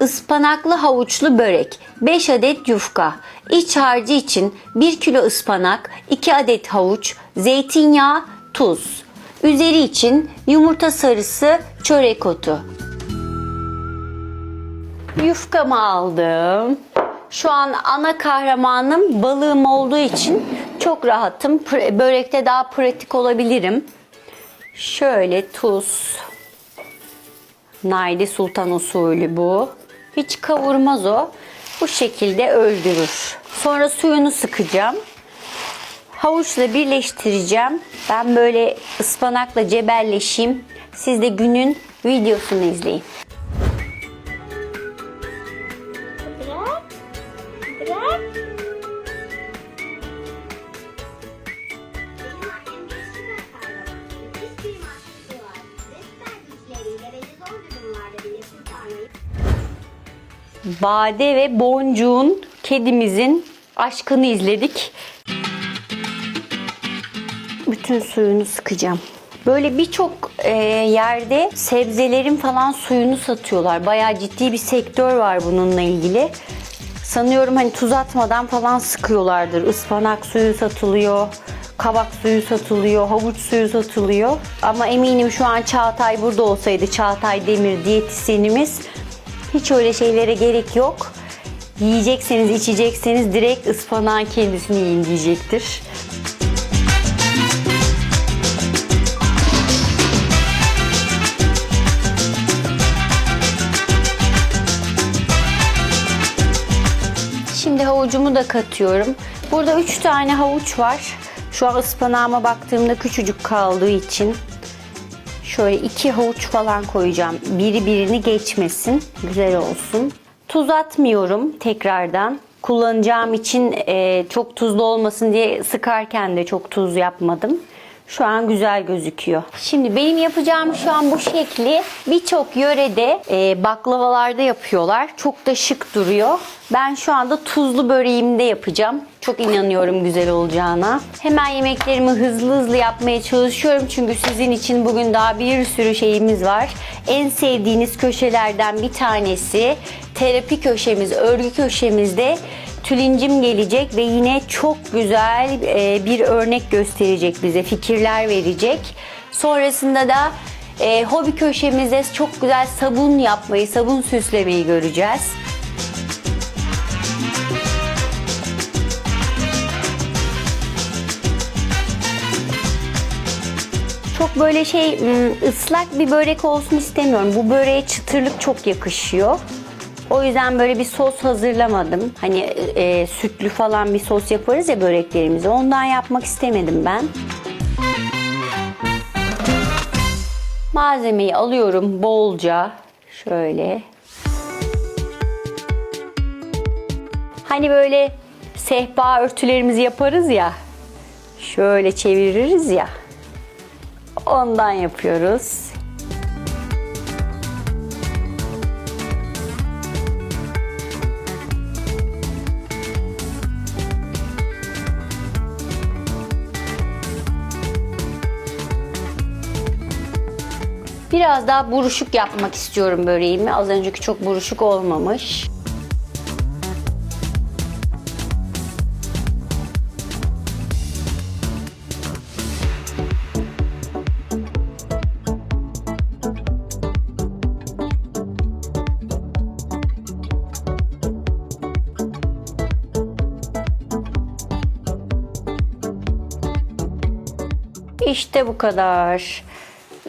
Ispanaklı havuçlu börek, 5 adet yufka. İç harcı için 1 kilo ıspanak, 2 adet havuç, zeytinyağı, tuz. Üzeri için yumurta sarısı, çörek otu. Yufkamı aldım. Şu an ana kahramanım balığım olduğu için çok rahatım. Börekte daha pratik olabilirim. Şöyle tuz. Naide Sultan usulü bu. Hiç kavurmaz o. Bu şekilde öldürür. Sonra suyunu sıkacağım. Havuçla birleştireceğim. Ben böyle ıspanakla cebelleşeyim. Siz de günün videosunu izleyin. Bade ve Boncuk'un kedimizin aşkını izledik. Bütün suyunu sıkacağım. Böyle birçok e, yerde sebzelerin falan suyunu satıyorlar. Bayağı ciddi bir sektör var bununla ilgili. Sanıyorum hani tuz atmadan falan sıkıyorlardır. Ispanak suyu satılıyor, kabak suyu satılıyor, havuç suyu satılıyor. Ama eminim şu an Çağatay burada olsaydı, Çağatay Demir diyetisyenimiz hiç öyle şeylere gerek yok. Yiyecekseniz, içecekseniz direkt ıspanağın kendisini yiyin diyecektir. Şimdi havucumu da katıyorum. Burada 3 tane havuç var. Şu an ıspanağıma baktığımda küçücük kaldığı için şöyle iki havuç falan koyacağım. Biri birini geçmesin. Güzel olsun. Tuz atmıyorum tekrardan. Kullanacağım için e, çok tuzlu olmasın diye sıkarken de çok tuz yapmadım. Şu an güzel gözüküyor. Şimdi benim yapacağım şu an bu şekli birçok yörede e, baklavalarda yapıyorlar. Çok da şık duruyor. Ben şu anda tuzlu böreğimde yapacağım. Çok inanıyorum güzel olacağına. Hemen yemeklerimi hızlı hızlı yapmaya çalışıyorum. Çünkü sizin için bugün daha bir sürü şeyimiz var. En sevdiğiniz köşelerden bir tanesi terapi köşemiz, örgü köşemizde Tülincim gelecek ve yine çok güzel e, bir örnek gösterecek bize, fikirler verecek. Sonrasında da e, hobi köşemizde çok güzel sabun yapmayı, sabun süslemeyi göreceğiz. Çok böyle şey ım, ıslak bir börek olsun istemiyorum. Bu böreğe çıtırlık çok yakışıyor. O yüzden böyle bir sos hazırlamadım. Hani e, sütlü falan bir sos yaparız ya böreklerimizi. Ondan yapmak istemedim ben. Malzemeyi alıyorum bolca. Şöyle. Hani böyle sehpa örtülerimizi yaparız ya. Şöyle çeviririz ya. Ondan yapıyoruz. Biraz daha buruşuk yapmak istiyorum böreğimi. Az önceki çok buruşuk olmamış. İşte bu kadar.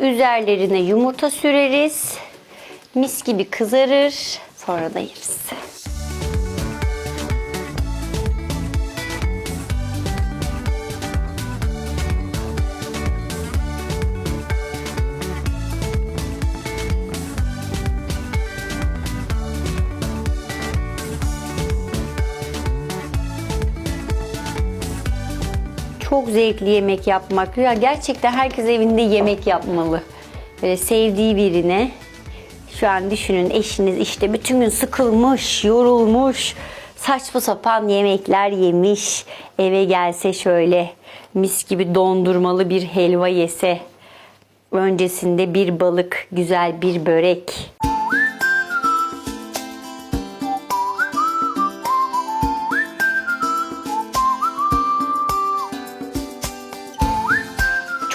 Üzerlerine yumurta süreriz. Mis gibi kızarır. Sonra da yeriz. Çok zevkli yemek yapmak. Ya gerçekten herkes evinde yemek yapmalı. Böyle sevdiği birine. Şu an düşünün eşiniz işte bütün gün sıkılmış, yorulmuş, saçma sapan yemekler yemiş. Eve gelse şöyle mis gibi dondurmalı bir helva yese. Öncesinde bir balık, güzel bir börek.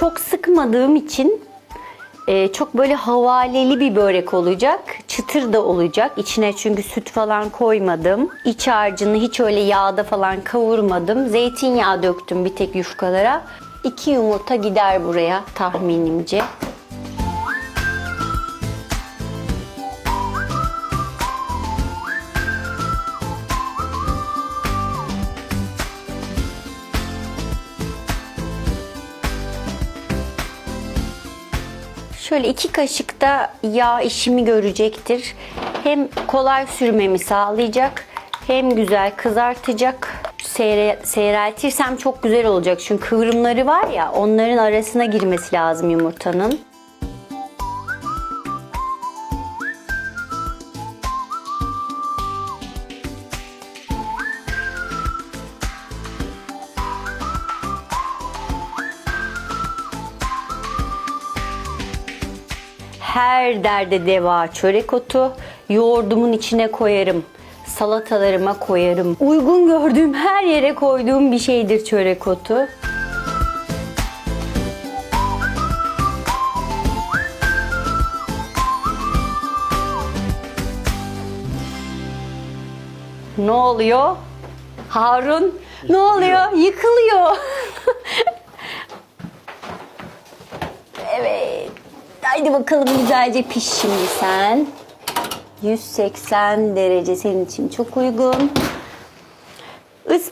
Çok sıkmadığım için e, çok böyle havaleli bir börek olacak. Çıtır da olacak. İçine çünkü süt falan koymadım. İç harcını hiç öyle yağda falan kavurmadım. Zeytinyağı döktüm bir tek yufkalara. İki yumurta gider buraya tahminimce. Şöyle iki kaşık da yağ işimi görecektir. Hem kolay sürmemi sağlayacak hem güzel kızartacak. Seyre, seyreltirsem çok güzel olacak. Çünkü kıvrımları var ya onların arasına girmesi lazım yumurtanın. Her derde deva çörek otu. Yoğurdumun içine koyarım. Salatalarıma koyarım. Uygun gördüğüm her yere koyduğum bir şeydir çörek otu. Ne oluyor? Harun ne oluyor? Yıkılıyor. Haydi bakalım güzelce piş şimdi sen. 180 derece senin için çok uygun.